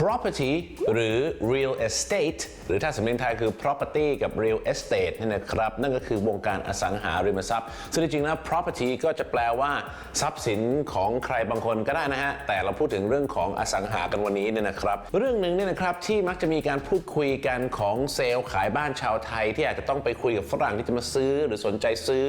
property หรือ real estate หรือถ้าสำเนียงไทยคือ property กับ real estate นี่นะครับ นั่นก็คือวงการอสังหาริมทรัพย์ ซึ่งจริงๆแล้ว property ก็จะแปลว่า ทรัพย์สินของใครบางคนก็ได้นะฮะ แต่เราพูดถึงเรื่องของอสังหากันวันนี้เนี่ยนะครับ เรื่องหนึ่งเนี่ยนะครับที่มักจะมีการพูดคุยกันของเซลล์ขายบ้านชาวไทย ที่อาจจะต้องไปคุยกับฝรั่งที่จะมาซื้อหรือสนใจซื้อ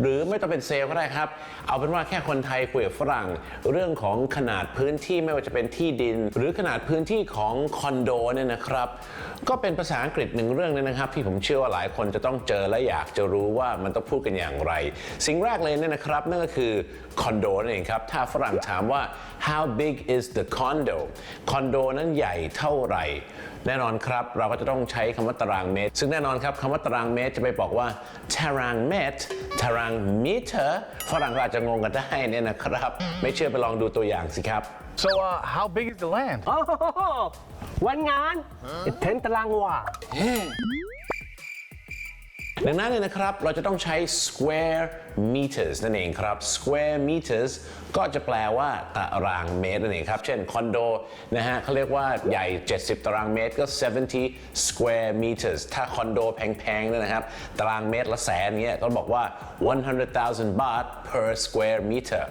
หรือไม่ต้องเป็นเซลล์ก็ได้ครับ เอาเป็นว่าแค่คนไทยคุยกับฝรั่ง เรื่องของขนาดพื้นที่ไม่ว่าจะเป็นที่ดิน หรือขนาดพื้นที่ของคอนโดเนี่ยนะครับ ก็เป็นภาษาอังกฤษหนึ่งเรื่องเลยนะครับ ที่ผมเชื่อว่าหลายคนจะต้องเจอและอยากจะรู้ว่ามันต้องพูดกันอย่างไร สิ่งแรกเลยเนี่ยนะครับ นั่นก็คือคอนโดนั่นเองครับ ถ้าฝรั่งถามว่า how big is the condo คอนโดนั้นใหญ่เท่าไหร่ แน่นอนครับ เราก็จะต้องใช้คำว่าตารางเมตร ซึ่งแน่นอนครับคำว่าตารางเมตรจะไปบอกว่าตารางเมตรตารางเมตรฝรั่งก็อาจจะงงกันได้เนี่ยนะครับ ไม่เชื่อไปลองดูตัวอย่างสิครับ So, uh, how big is the land? โอ้โหวันงานเทนตารางวา ดังนั้นเนี่ยนะครับ เราจะต้องใช้ square meters นั่นเองครับ square meters ก็จะแปลว่าตารางเมตรนั่นเองครับ เช่นคอนโดนะฮะเขาเรียกว่าใหญ่ 70 ตารางเมตรก็ 70 square meters ถ้าคอนโดแพงๆนะครับ ตารางเมตรละแสนเงี้ยก็บอกว่า 100,000 บาท per square meter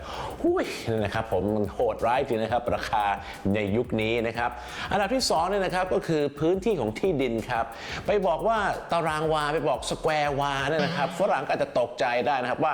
หุ้ยนี่นะครับผมมันโหดร้ายจริงนะครับ ราคาในยุคนี้นะครับ อันดับที่2เนี่ยนะครับก็คือพื้นที่ของที่ดินครับ ไปบอกว่าตารางวาไปบอกสแควร์วาเนี่ยนะครับ ฝรั่งก็อาจจะตกใจได้นะครับว่า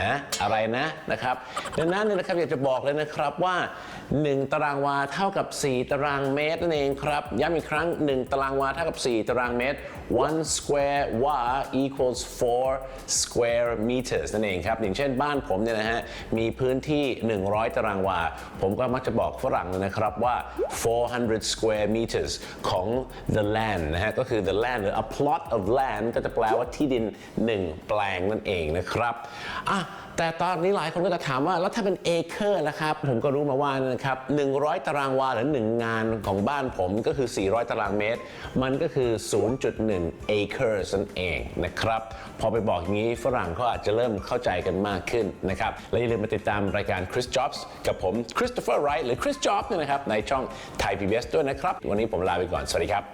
ฮะอะไรนะนะครับดังนั้นเนี่ยนะครับอยากจะบอกเลยนะครับว่า 1 ตารางวาเท่ากับ 4 ตารางเมตรนั่นเองครับย้ำอีกครั้ง 1 ตารางวาเท่ากับ 4 ตารางเมตร one square วา equals 4 square meters นั่นเองครับอย่างเช่นบ้านผมเนี่ยนะฮะมีพื้นที่ 100 ตารางวา ผมก็มักจะบอกฝรั่งเลยนะครับว่า 400 square meters ของ the land นะฮะก็คือ the land หรือ a plot of land ก็จะแปลว่าที่ดิน 1 แปลงนั่นเองนะครับอะแต่ตอนนี้หลายคนก็จะถามว่าแล้วถ้าเป็นเอเคอร์ล่ะครับ ผมก็รู้มาว่านะครับ 100 ตารางวาหรือ 1 งานของบ้านผมก็คือ 400 ตารางเมตร มันก็คือ 0.1 acres นั่นเองนะครับ พอไปบอกอย่างนี้ฝรั่งเขาอาจจะเริ่มเข้าใจกันมากขึ้นนะครับ และอย่าลืมมาติดตามรายการ Chris Jobs กับผม Christopher Wright หรือ Chris Jobs เนี่ยนะครับในช่อง Thai PBS ด้วยนะครับ วันนี้ผมลาไปก่อน สวัสดีครับ